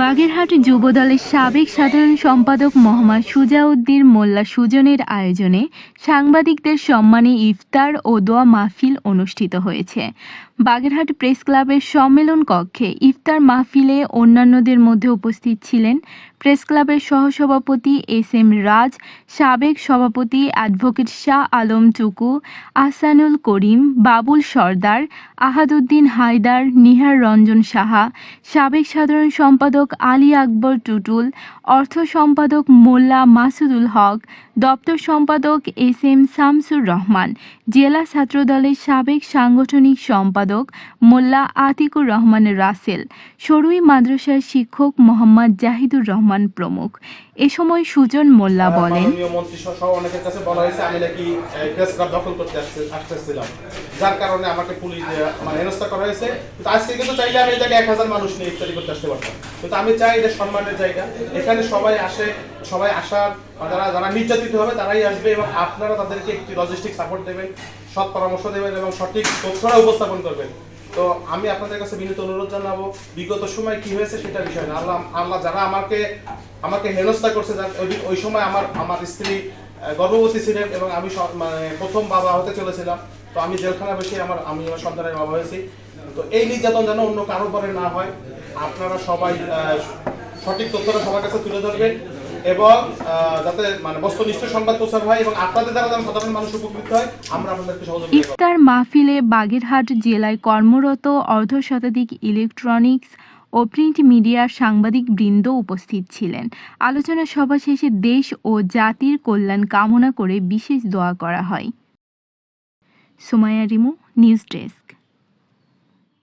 বাগেরহাট যুবদলের সাবেক সাধারণ সম্পাদক মোহাম্মদ সুজাউদ্দিন মোল্লা সুজনের আয়োজনে সাংবাদিকদের সম্মানে ইফতার ও দোয়া মাহফিল অনুষ্ঠিত হয়েছে। বাগেরহাট প্রেস ক্লাবের সম্মেলন কক্ষে ইফতার মাহফিলে অন্যান্যদের মধ্যে উপস্থিত ছিলেন প্রেস ক্লাবের সহসভাপতি এস এম রাজ, সাবেক সভাপতি অ্যাডভোকেট শাহ আলম টুকু আহসানুল করিম, বাবুল সর্দার, আহাদুদ্দিন হায়দার, নিহার রঞ্জন সাহা, সাবেক সাধারণ সম্পাদক আলী আকবর টুটুল অর্থ সম্পাদক মোল্লা মাসুদুল হক দপ্তর সম্পাদক এস এম শামসুর রহমান জেলা ছাত্রদলের সাবেক সাংগঠনিক সম্পাদক মোল্লা আতিকুর রহমান রাসেল সরুই মাদ্রাসার শিক্ষক মোহাম্মদ জাহিদুর রহমান প্রমুখ। এ সময় সুজন মোল্লা বলেন মাননীয় মন্ত্রী সহ সহ অনেকের কাছে বলা হয়েছে আমি নাকি দখল করতে আসতেছিলাম। যার কারণে আমাকে পুলিশ মানে হেনস্থা করা হয়েছে। আজকে কিন্তু চাইলে আমি জায়গায় এক হাজার মানুষ নিয়ে ইফতারি করতে আসতে পারতাম। কিন্তু আমি চাই এটা সম্মানের জায়গা। এখানে সবাই আসে, সবাই আসার যারা যারা নির্যাতিত হবে তারাই আসবে এবং আপনারা তাদেরকে একটি লজিস্টিক সাপোর্ট দেবেন, সৎ পরামর্শ দেবেন এবং সঠিক তথ্যরা উপস্থাপন করবেন। তো আমি আপনাদের কাছে বিনীত অনুরোধ জানাব, বিগত সময় কি হয়েছে সেটা বিষয় না। আল্লাহ আল্লাহ যারা আমাকে আমাকে হেনস্থা করছে ওই- সময় আমার আমার স্ত্রী গর্ভবতী ছিলেন এবং আমি মানে প্রথম বাবা হতে চলেছিলাম। তো আমি জেলখানা বেশি আমার, আমি আমার সন্তানের বাবা হয়েছি। তো এই নির্যাতন যেন অন্য কারও পরে না হয়, আপনারা সবাই সঠিক তথ্যটা সবার কাছে তুলে ধরবেন এবং যাতে মানে বস্তুনিষ্ঠ সংবাদ প্রচার হয় এবং আপনাদের দ্বারা যেন সাধারণ মানুষ উপকৃত হয়, আমরা আপনাদেরকে সহযোগিতা। ইফতার মাহফিলে বাগেরহাট জেলায় কর্মরত অর্ধশতাধিক ইলেকট্রনিক্স ও প্রিন্ট মিডিয়ার সাংবাদিক বৃন্দ উপস্থিত ছিলেন। আলোচনা সভা শেষে দেশ ও জাতির কল্যাণ কামনা করে বিশেষ দোয়া করা হয়। Sumaiya Rimu, news desk.